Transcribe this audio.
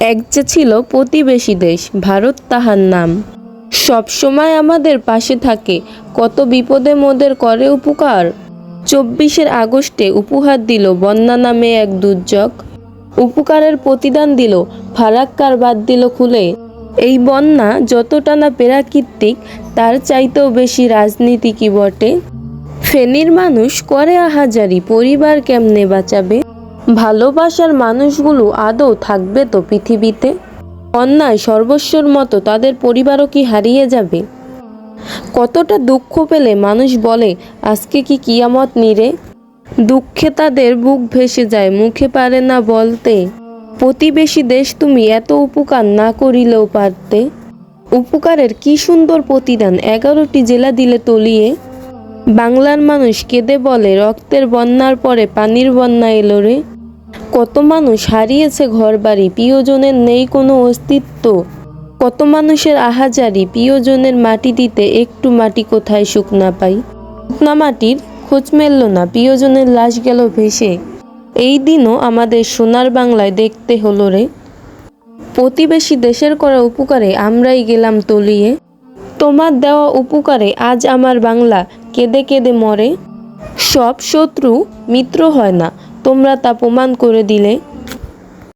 এক যে ছিল প্রতিবেশী দেশ, ভারত তাহার নাম। সবসময় আমাদের পাশে থাকে, কত বিপদে মোদের করে উপকার। চব্বিশের আগস্টে উপহার দিল বন্যা নামে এক দুর্যোগ। উপকারের প্রতিদান দিল, ফারাক্কার বাদ দিল খুলে। এই বন্যা যতটা না প্রাকৃতিক, তার চাইতেও বেশি রাজনীতি কি বটে? ফেনীর মানুষ করে আহাজারি, পরিবার কেমনে বাঁচাবে? ভালোবাসার মানুষগুলো আদৌ থাকবে তো পৃথিবীতে? অন্যায় সর্বস্বর মতো তাদের পরিবারও কি হারিয়ে যাবে? কতটা দুঃখ পেলে মানুষ বলে, আজকে কি কিয়ামত নিরে দুঃখে তাদের বুক ভেসে যায়, মুখে পারে না বলতে। প্রতিবেশী দেশ তুমি এত উপকার না করিলেও পারতে। উপকারের কি সুন্দর প্রতিদান, এগারোটি জেলা দিলে তলিয়ে। বাংলার মানুষ কেঁদে বলে, রক্তের বন্যার পরে পানির বন্যা এলো রে। কত মানুষ হারিয়েছে ঘরবাড়ি, প্রিয়জনের নেই কোনো অস্তিত্ব? কত মানুষের আহাজারি, প্রিয়জনের মাটি দিতে একটু মাটি কোথায় শুকনা পাই? শুকনা মাটির খোঁজ মেলল না, প্রিয়জনের লাশ গেল ভেসে। এই দিনও আমাদের সোনার বাংলায় দেখতে হলো রে। প্রতিবেশী দেশের করা উপকারে আমরাই গেলাম তলিয়ে। তোমার দেওয়া উপকারে আজ আমার বাংলা কেঁদে কেঁদে মরে। সব শত্রু মিত্র হয় না তোমরা তা প্রমাণ করে দিলে।